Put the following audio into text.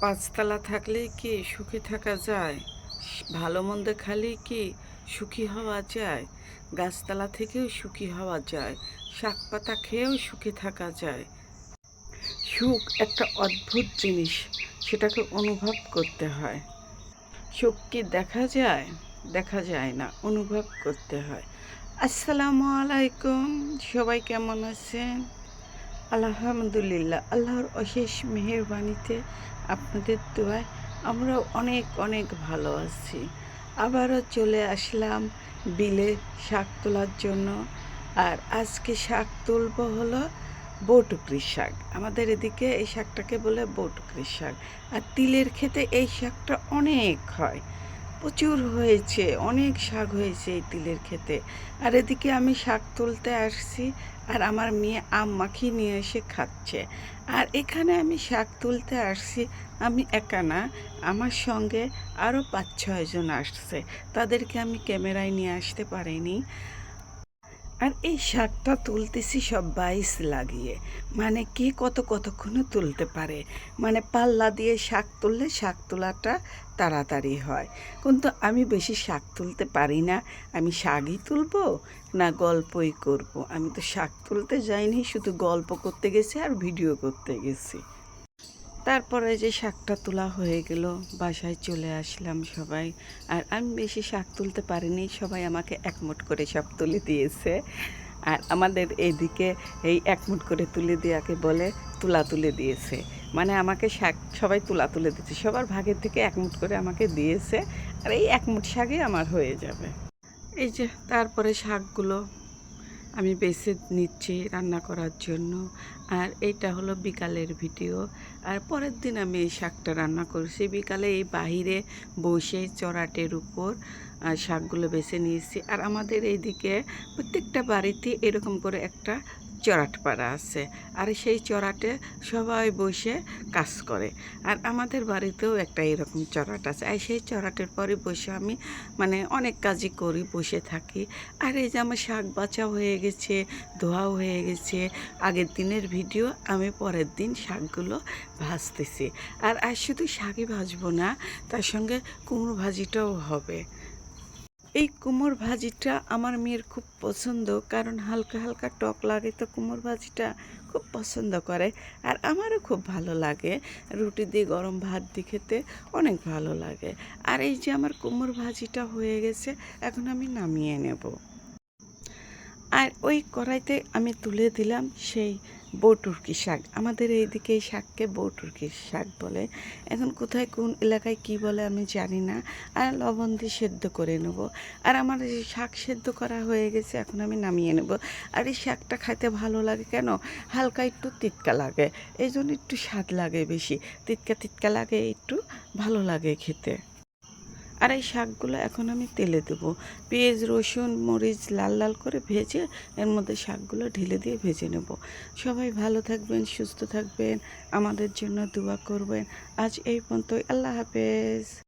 পাঁচতলা থাকলে কি সুখী থাকা যায়? ভালো মন্দ খালেই কি সুখী হওয়া যায়? গাছতলা থেকেও সুখী হওয়া যায় শাক পাতা খেয়েও সুখী থাকা যায়। সুখ একটা অদ্ভুত জিনিস, সেটাকে অনুভব করতে হয়। সুখ কি দেখা যায়? দেখা যায় না, অনুভব করতে হয়। আসসালামু আলাইকুম, সবাই কেমন আছেন? আলহামদুলিল্লাহ, আল্লাহর অশেষ মেহেরবানিতে আপনাদের দোয়ায় আমরা অনেক অনেক ভালো আছি। আবারও চলে আসলাম বিলে শাক তোলার জন্য। আর আজকে শাক তুলব হলো বৌটুকরি শাক। আমাদের এদিকে এই শাকটাকে বলে বৌটুকরি শাক। আর তিলের খেতে এই শাকটা অনেক হয়। প্রচুর হয়েছে, অনেক শাক হয়েছে এই তিলের খেতে আর এদিকে আমি শাক তুলতে আসছি আর আমার মেয়ে আম মাখি নিয়ে এসে খাচ্ছে। আর এখানে আমি শাক তুলতে আসছি, আমি একা না, আমার সঙ্গে আরও পাঁচ ছয়জন আসছে। তাদেরকে আমি ক্যামেরায় নিয়ে আসতে পারিনি। আর এই শাকটা তুলতেছি সব বাইস লাগিয়ে। মানে কে কত কতক্ষণে তুলতে পারে? মানে পাল্লা দিয়ে শাক তুললে শাক তোলাটা তাড়াতাড়ি হয়। কিন্তু আমি বেশি শাক তুলতে পারি না। আমি শাকই তুলবো না গল্পই করব। আমি তো শাক তুলতে যাইনি, শুধু গল্প করতে গেছি আর ভিডিও করতে গেছি। তারপরে যে শাকটা তোলা হয়ে গেল, বাসায় চলে আসলাম সবাই। আর আমি বেশি শাক তুলতে পারিনি, সবাই আমাকে একমুট করে সব তুলে দিয়েছে। আর আমাদের এদিকে এই একমুট করে তুলে দেওয়াকে বলে তুলা তুলে দিয়েছে। মানে আমাকে শাক সবাই তুলা তুলে দিচ্ছে সবার ভাগের থেকে একমুট করে আমাকে দিয়েছে। আর এই একমুট শাকই আমার হয়ে যাবে। এই যে তারপরে শাকগুলো আমি বেছে নিচ্ছি রান্না করার জন্য। আর এটা হলো বিকালের ভিডিও। আর পরের দিন আমি এই শাকটা রান্না করছি। বিকালে এই বাহিরে বসে চড়াটের উপর শাকগুলো বেছে নিয়েছি। আর আমাদের এইদিকে প্রত্যেকটা বাড়িতে এরকম করে একটা চড়াট পাড়া আছে। আর সেই চড়াটে সবাই বসে কাজ করে। আর আমাদের বাড়িতেও একটা এরকম চড়াট আছে। আর সেই চড়াটের পরে বসে আমি মানে অনেক কাজই করি, বসে থাকি। আর এই যে আমার শাক বাছা হয়ে গেছে ধোয়াও হয়ে গেছে, আগের দিনের ভিডিও, আমি পরের দিন শাকগুলো ভাজতেছি। আর আর শুধু শাকই ভাজবো না, তার সঙ্গে কুমড়ো ভাজিটাও হবে। এই কুমোর ভাজিটা আমার মেয়ের খুব পছন্দ, কারণ হালকা হালকা টক লাগে তো কুমোর ভাজিটা খুব পছন্দ করে আর আমারও খুব ভালো লাগে। রুটি দিয়ে গরম ভাত দিয়ে খেতে অনেক ভালো লাগে। আর এই যে আমার কুমোর ভাজিটা হয়ে গেছে, এখন আমি নামিয়ে নেব। আর ওই কড়াইতে আমি তুলে দিলাম সেই বৌটুরকি শাক। আমাদের এইদিকে এই শাককে বৌটুরকি শাক বলে। এখন কোথায়, কোন এলাকায় কি বলে আমি জানি না। আর লবণ দিয়ে সেদ্ধ করে নেব। আর আমার শাক সেদ্ধ করা হয়ে গেছে, এখন আমি নামিয়ে নেব। আর এই শাকটা খাইতে ভালো লাগে কেন? হালকা একটু তিতকা লাগে। এই জন্য একটু স্বাদ লাগে বেশি। তিতকা তিতকা লাগে, একটু ভালো লাগে খেতে। আর এই শাকগুলো এখন আমি তেলে দেব। পেঁয়াজ, রসুন, মরিচ লাল লাল করে ভেজে এর মধ্যে শাকগুলো ঢেলে দিয়ে ভেজে নেব। সবাই ভালো থাকবেন, সুস্থ থাকবেন, আমাদের জন্য দোয়া করবেন। আজ এই পর্যন্তই। আল্লাহ হাফেজ।